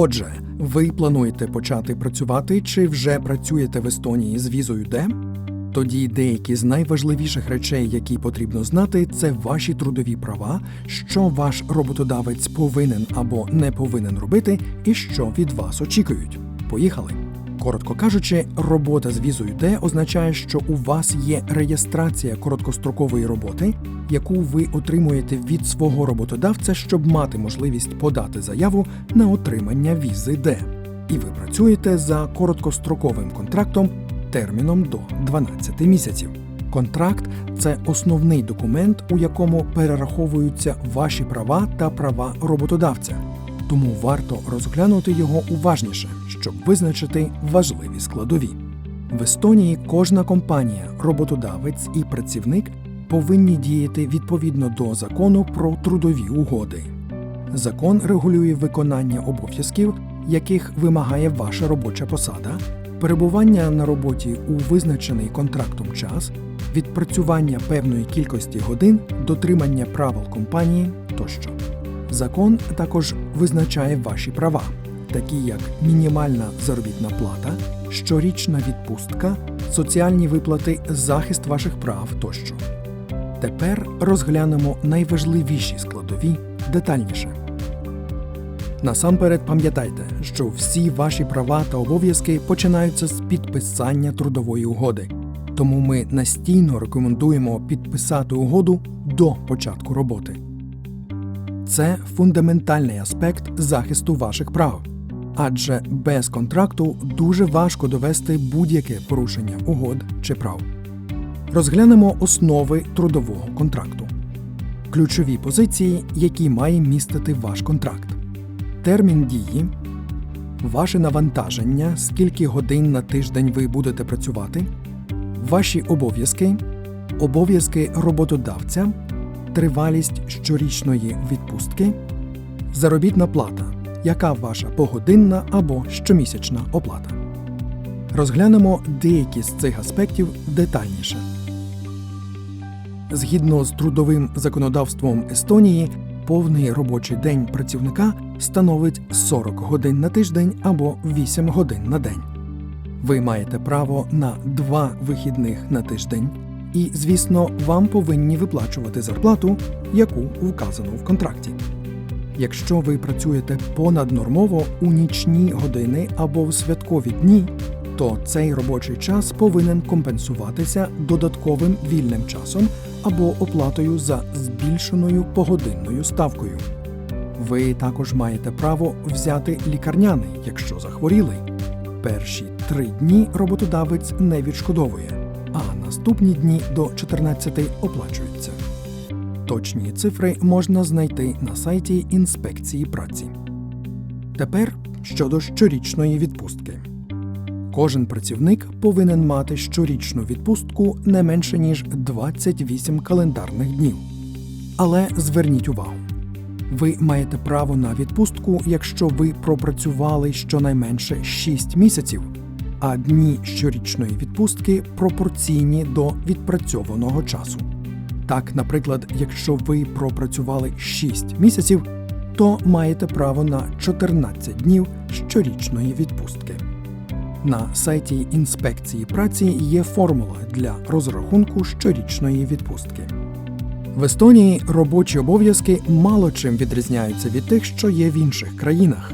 Отже, ви плануєте почати працювати чи вже працюєте в Естонії з візою Д? Тоді деякі з найважливіших речей, які потрібно знати, це ваші трудові права, що ваш роботодавець повинен або не повинен робити, і що від вас очікують. Поїхали! Коротко кажучи, робота з візою Д означає, що у вас є реєстрація короткострокової роботи, яку ви отримуєте від свого роботодавця, щоб мати можливість подати заяву на отримання візи Д. І ви працюєте за короткостроковим контрактом терміном до 12 місяців. Контракт це основний документ, у якому перераховуються ваші права та права роботодавця. Тому варто розглянути його уважніше, щоб визначити важливі складові. В Естонії кожна компанія, роботодавець і працівник повинні діяти відповідно до закону про трудові угоди. Закон регулює виконання обов'язків, яких вимагає ваша робоча посада, перебування на роботі у визначений контрактом час, відпрацювання певної кількості годин, дотримання правил компанії тощо. Закон також визначає ваші права, такі як мінімальна заробітна плата, щорічна відпустка, соціальні виплати, захист ваших прав тощо. Тепер розглянемо найважливіші складові детальніше. Насамперед пам'ятайте, що всі ваші права та обов'язки починаються з підписання трудової угоди. Тому ми настійно рекомендуємо підписати угоду до початку роботи. Це фундаментальний аспект захисту ваших прав, адже без контракту дуже важко довести будь-яке порушення угод чи прав. Розглянемо основи трудового контракту, ключові позиції, які має містити ваш контракт, термін дії, ваше навантаження, скільки годин на тиждень ви будете працювати, ваші обов'язки, обов'язки роботодавця, тривалість щорічної відпустки, заробітна плата, яка ваша погодинна або щомісячна оплата. Розглянемо деякі з цих аспектів детальніше. Згідно з трудовим законодавством Естонії, повний робочий день працівника становить 40 годин на тиждень або 8 годин на день. Ви маєте право на два вихідних на тиждень, і, звісно, вам повинні виплачувати зарплату, яку вказано в контракті. Якщо ви працюєте понаднормово у нічні години або в святкові дні, то цей робочий час повинен компенсуватися додатковим вільним часом або оплатою за збільшеною погодинною ставкою. Ви також маєте право взяти лікарняний, якщо захворіли. Перші три дні роботодавець не відшкодовує, наступні дні до 14 оплачуються. Точні цифри можна знайти на сайті інспекції праці. Тепер щодо щорічної відпустки. Кожен працівник повинен мати щорічну відпустку не менше ніж 28 календарних днів. Але зверніть увагу: ви маєте право на відпустку, якщо ви пропрацювали щонайменше 6 місяців, а дні щорічної відпустки пропорційні до відпрацьованого часу. Так, наприклад, якщо ви пропрацювали 6 місяців, то маєте право на 14 днів щорічної відпустки. На сайті інспекції праці є формула для розрахунку щорічної відпустки. В Естонії робочі обов'язки мало чим відрізняються від тих, що є в інших країнах.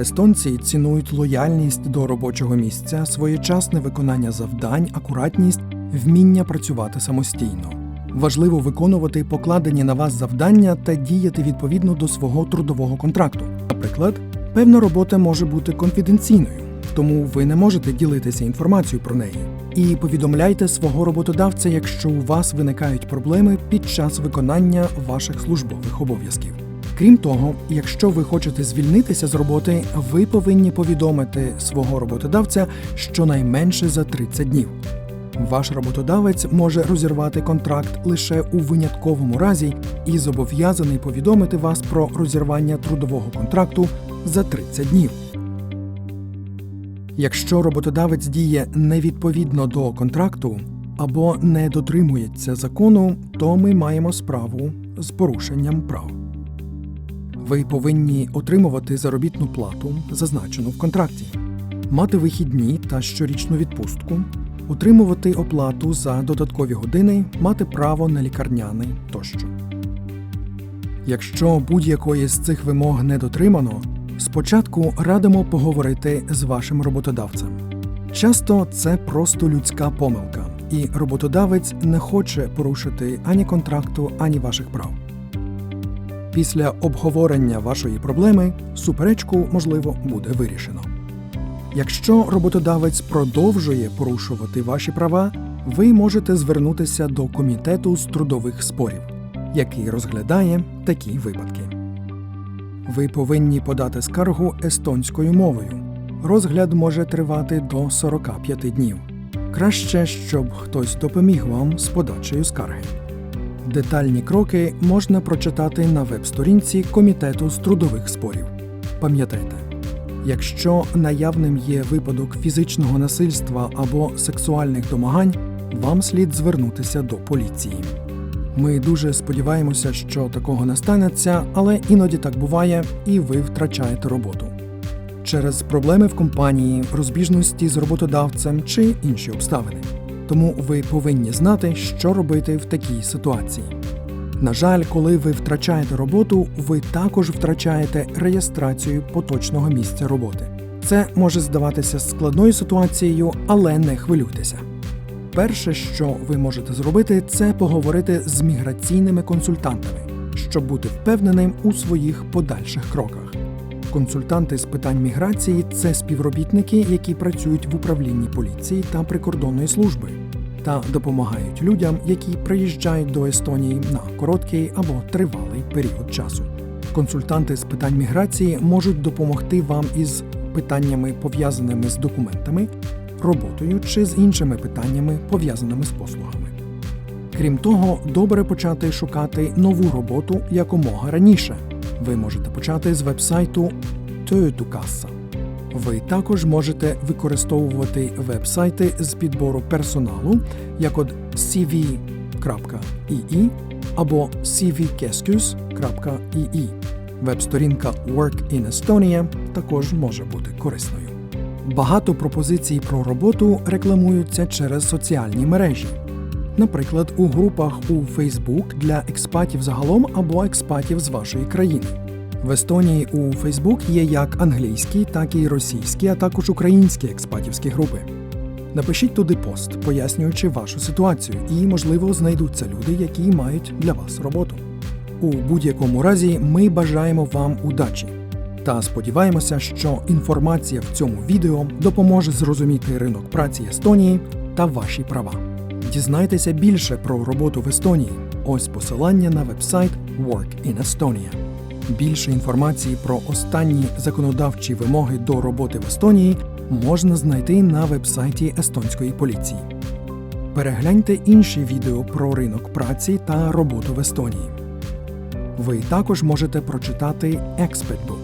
Естонці цінують лояльність до робочого місця, своєчасне виконання завдань, акуратність, вміння працювати самостійно. Важливо виконувати покладені на вас завдання та діяти відповідно до свого трудового контракту. Наприклад, певна робота може бути конфіденційною, тому ви не можете ділитися інформацією про неї. І повідомляйте свого роботодавця, якщо у вас виникають проблеми під час виконання ваших службових обов'язків. Крім того, якщо ви хочете звільнитися з роботи, ви повинні повідомити свого роботодавця щонайменше за 30 днів. Ваш роботодавець може розірвати контракт лише у винятковому разі і зобов'язаний повідомити вас про розірвання трудового контракту за 30 днів. Якщо роботодавець діє невідповідно до контракту або не дотримується закону, то ми маємо справу з порушенням прав. Ви повинні отримувати заробітну плату, зазначену в контракті, мати вихідні та щорічну відпустку, отримувати оплату за додаткові години, мати право на лікарняний тощо. Якщо будь-якої з цих вимог не дотримано, спочатку радимо поговорити з вашим роботодавцем. Часто це просто людська помилка, і роботодавець не хоче порушити ані контракту, ані ваших прав. Після обговорення вашої проблеми суперечку, можливо, буде вирішено. Якщо роботодавець продовжує порушувати ваші права, ви можете звернутися до комітету з трудових спорів, який розглядає такі випадки. Ви повинні подати скаргу естонською мовою. Розгляд може тривати до 45 днів. Краще, щоб хтось допоміг вам з подачею скарги. Детальні кроки можна прочитати на веб-сторінці Комітету з трудових спорів. Пам'ятайте, якщо наявним є випадок фізичного насильства або сексуальних домагань, вам слід звернутися до поліції. Ми дуже сподіваємося, що такого не станеться, але іноді так буває, і ви втрачаєте роботу. Через проблеми в компанії, розбіжності з роботодавцем чи інші обставини. Тому ви повинні знати, що робити в такій ситуації. На жаль, коли ви втрачаєте роботу, ви також втрачаєте реєстрацію поточного місця роботи. Це може здаватися складною ситуацією, але не хвилюйтеся. Перше, що ви можете зробити, це поговорити з міграційними консультантами, щоб бути впевненим у своїх подальших кроках. Консультанти з питань міграції це співробітники, які працюють в управлінні поліції та прикордонної служби та допомагають людям, які приїжджають до Естонії на короткий або тривалий період часу. Консультанти з питань міграції можуть допомогти вам із питаннями, пов'язаними з документами, роботою чи з іншими питаннями, пов'язаними з послугами. Крім того, добре почати шукати нову роботу якомога раніше. Ви можете почати з вебсайту Töötukassa. Ви також можете використовувати вебсайти з підбору персоналу, як от cv.ii або cvkeskus.ii. Веб-сторінка Work in Estonia також може бути корисною. Багато пропозицій про роботу рекламуються через соціальні мережі, наприклад, у групах у Facebook для експатів загалом або експатів з вашої країни. В Естонії у Facebook є як англійські, так і російські, а також українські експатівські групи. Напишіть туди пост, пояснюючи вашу ситуацію, і, можливо, знайдуться люди, які мають для вас роботу. У будь-якому разі ми бажаємо вам удачі та сподіваємося, що інформація в цьому відео допоможе зрозуміти ринок праці Естонії та ваші права. Дізнайтеся більше про роботу в Естонії. Ось посилання на вебсайт Work in Estonia. Більше інформації про останні законодавчі вимоги до роботи в Естонії можна знайти на вебсайті естонської поліції. Перегляньте інші відео про ринок праці та роботу в Естонії. Ви також можете прочитати Book